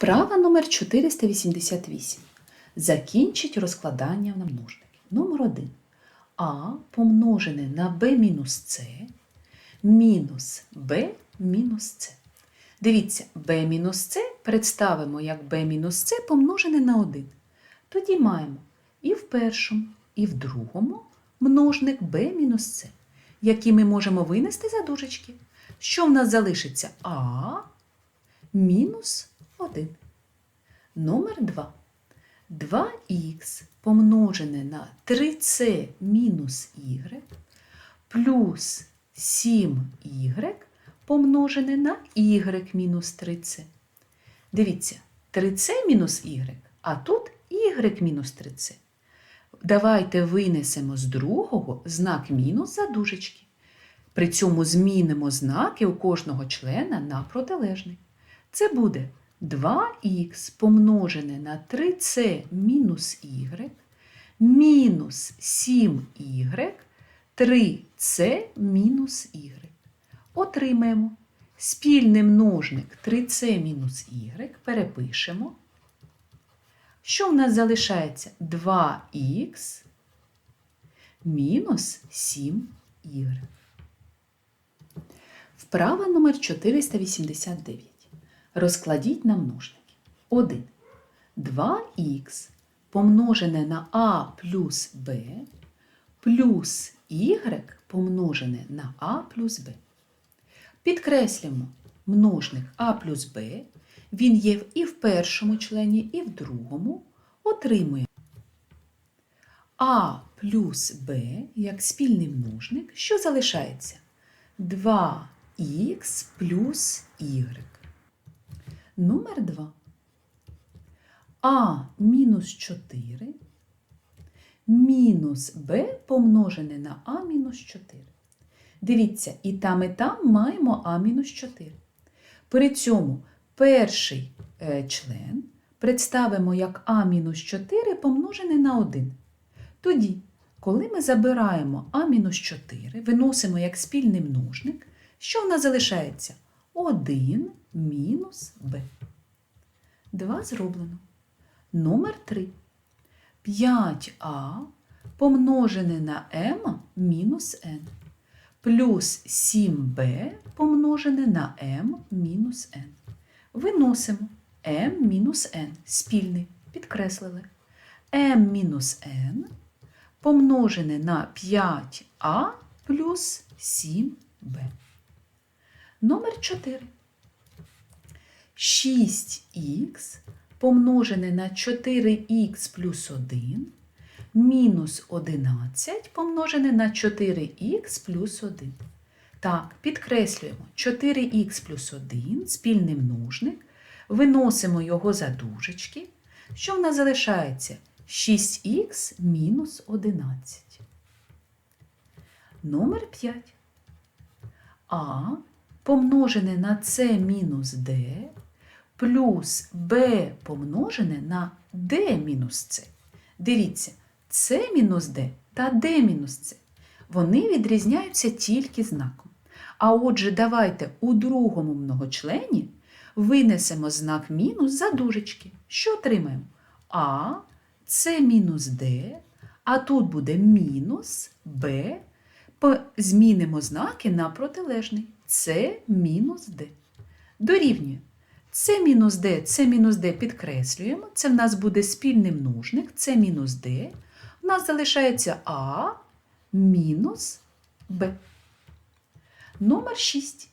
Вправа номер 488. Закінчить розкладання на множники. Номер 1. А помножене на b мінус С мінус b мінус С. Дивіться, b мінус С представимо як b мінус С помножене на 1. Тоді маємо і в першому, і в другому множник b мінус С, який ми можемо винести за дужечки. Що в нас залишиться? А мінус 1. Номер 2. 2х помножене на 3c мінус y плюс 7y помножене на y мінус 3c. Дивіться, 3c мінус y, а тут y мінус 3c. Давайте винесемо з другого знак мінус за дужечки. При цьому змінимо знаки у кожного члена на протилежний. Це буде 2х помножене на 3c мінус y мінус 7y 3c мінус y. Отримаємо спільний множник 3c мінус y, перепишемо. Що в нас залишається? 2х мінус 7y. Вправа номер 489. Розкладіть на множники. 1. 2х помножене на а плюс b плюс y помножене на а плюс b. Підкреслюємо множник а плюс b. Він є і в першому члені, і в другому. Отримуємо а плюс b як спільний множник, що залишається 2х плюс y. Номер 2. А мінус 4 мінус Б помножене на А мінус 4. Дивіться, і там, і там маємо А мінус 4. При цьому перший е, член представимо як А мінус 4 помножене на 1. Тоді, коли ми забираємо А мінус 4, виносимо як спільний множник, що в нас залишається? 1 мінус Б. 2 зроблено. Номер 3. 5а помножене на m мінус n плюс 7b помножене на m мінус n. Виносимо m мінус n спільний, підкреслили. m мінус n помножене на 5а плюс 7b. Номер 4. 6х помножене на 4х плюс 1 мінус 11 помножене на 4х плюс 1. Так, підкреслюємо 4х плюс 1 спільний множник, виносимо його за дужечки. Що в нас залишається? 6х мінус 11. Номер 5. А помножене на С мінус Д плюс b помножене на d мінус c. Дивіться, c мінус d та d мінус c. Вони відрізняються тільки знаком. А отже, давайте у другому многочлені винесемо знак мінус за дужечки. Що отримаємо? А, С мінус d, а тут буде мінус b. Змінимо знаки на протилежний. С мінус d. Дорівнює. С мінус d, С мінус d підкреслюємо. Це в нас буде спільний множник, С мінус d. У нас залишається А мінус Б. Номер 6.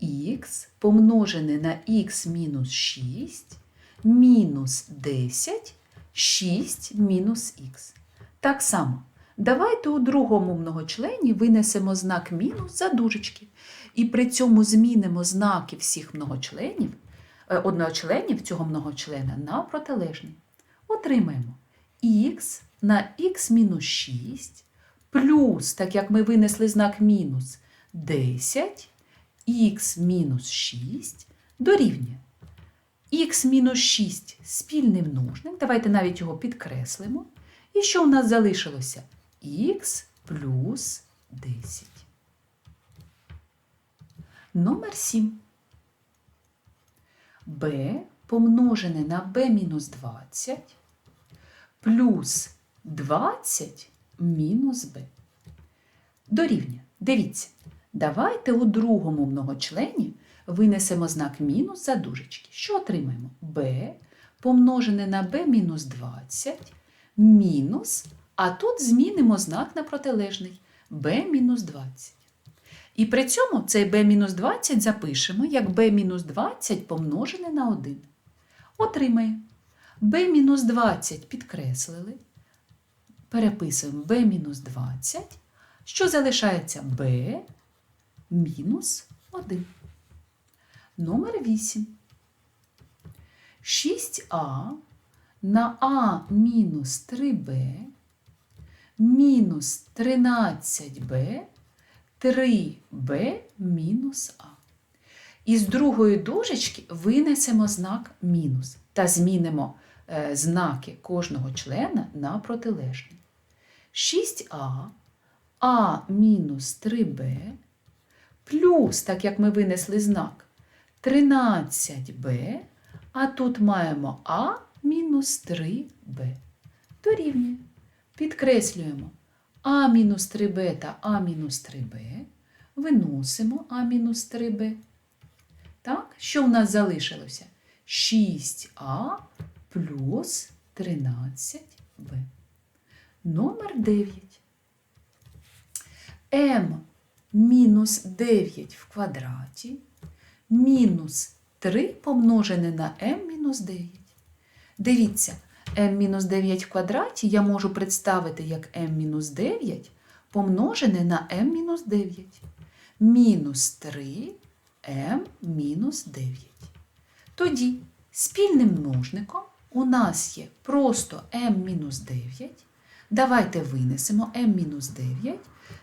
Х помножене на х мінус 6 мінус 10, 6 мінус х. Так само. Давайте у другому многочлені винесемо знак мінус за дужечки. І при цьому змінимо знаки всіх многочленів, е, одночленів цього многочлена на протилежний. Отримаємо х на х мінус 6 плюс, так як ми винесли знак мінус 10, х мінус 6 дорівнює. мінус 6 спільний множник. Давайте навіть його підкреслимо. І що у нас залишилося? Х плюс 10. Номер 7. b помножене на b мінус 20 плюс 20 мінус b. Дорівнює. Дивіться, давайте у другому многочлені винесемо знак мінус за дужечки. Що отримаємо? b помножене на b мінус 20 мінус, а тут змінимо знак на протилежний b мінус 20. І при цьому цей b-20 запишемо як b мінус 20 помножене на 1. Отримаємо b мінус 20 підкреслили. Переписуємо b мінус 20. Що залишається b мінус 1. Номер 8. 6а на а мінус 3b мінус 13b 3b мінус а. Із другої дужечки винесемо знак мінус та змінимо е, знаки кожного члена на протилежний. 6а, а мінус 3b, плюс, так як ми винесли знак, 13b, а тут маємо а мінус 3b. Дорівнює. Підкреслюємо а мінус 3b та а мінус 3b. Виносимо а мінус 3b. Так, що в нас залишилося? 6а плюс 13b. Номер 9. m мінус 9 в квадраті мінус 3 помножене на m мінус 9. Дивіться, m мінус 9 в квадраті я можу представити як m-9 помножене на m-9. Мінус 3 m-9. Тоді спільним множником у нас є просто m-9. Давайте винесемо m-9.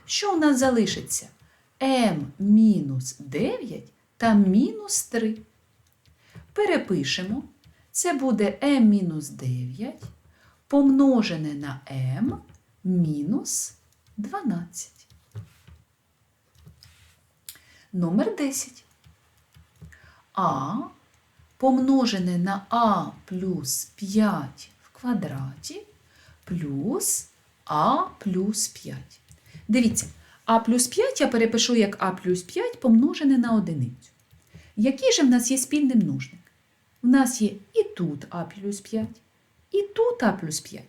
Що у нас залишиться? m-9 та мінус 3. Перепишемо. Це буде m мінус 9 помножене на m мінус 12. Номер 10. А помножене на а плюс 5 в квадраті плюс а плюс 5. Дивіться, а плюс 5 я перепишу як а плюс 5 помножене на одиницю. Який же в нас є спільний множник? У нас є і тут а плюс 5, і тут а плюс 5.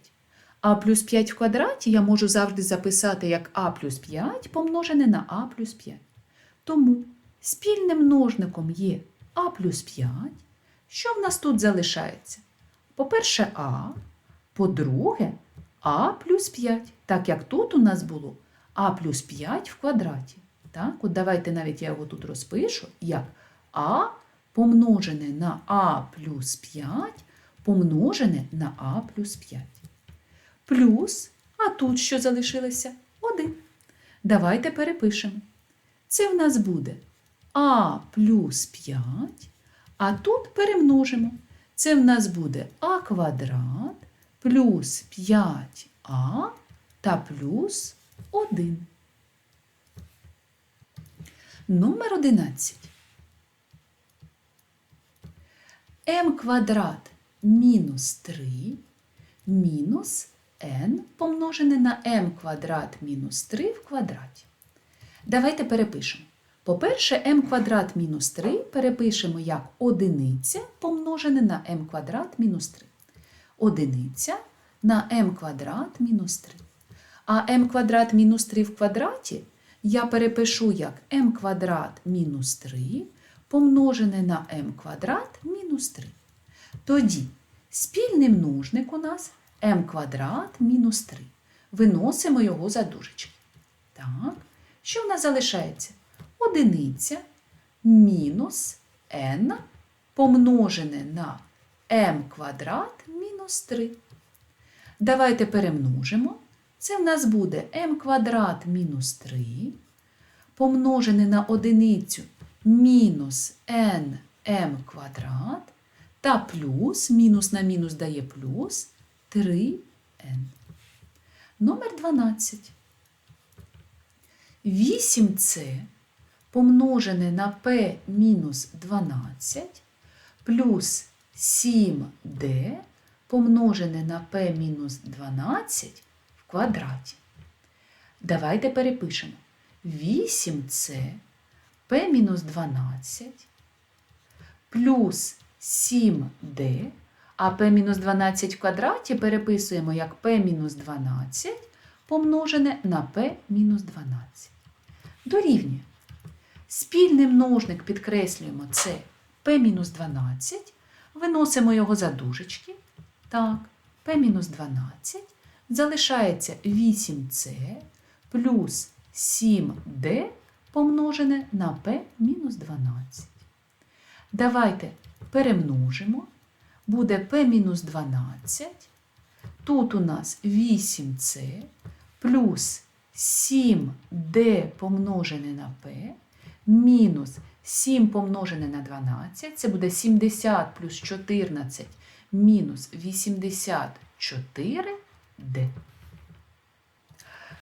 А плюс 5 в квадраті я можу завжди записати як а плюс 5 помножене на а плюс 5. Тому спільним множником є а плюс 5. Що в нас тут залишається? По-перше, а, по-друге, а плюс 5, так як тут у нас було а плюс 5 в квадраті. Так, от давайте навіть я його тут розпишу, як а помножене на а плюс 5 помножене на а плюс 5. Плюс, а тут що залишилося? 1. Давайте перепишемо. Це в нас буде а плюс 5, а тут перемножимо. Це в нас буде а квадрат плюс 5а та плюс 1. Номер 11. M квадрат мінус 3 мінус n помножене на m квадрат мінус 3 в квадраті. Давайте перепишемо. По-перше, m квадрат мінус 3 перепишемо як одиниця помножене на m квадрат мінус 3. Одиниця на m квадрат мінус 3. А m квадрат мінус 3 в квадраті я перепишу як m квадрат мінус 3 помножене на m квадрат мінус 3. Тоді спільний множник у нас m квадрат мінус 3. Виносимо його за дужечки. Так, що в нас залишається? Одиниця мінус n помножене на m квадрат мінус 3. Давайте перемножимо. Це в нас буде m квадрат мінус 3 помножене на одиницю мінус nm квадрат та плюс, мінус на мінус дає плюс 3n. Номер 12. 8c помножене на p мінус 12 плюс 7d помножене на p мінус 12 в квадраті. Давайте перепишемо. 8c p мінус 12 плюс 7d, а p мінус 12 в квадраті переписуємо як p мінус 12 помножене на p мінус 12. Дорівнює. Спільний множник підкреслюємо це p мінус 12, виносимо його за дужечки. Так, p мінус 12 залишається 8c плюс 7d помножене на p мінус 12. Давайте перемножимо. Буде p мінус 12. Тут у нас 8c плюс 7d помножене на p мінус 7 помножене на 12. Це буде 70 плюс 14 мінус 84d.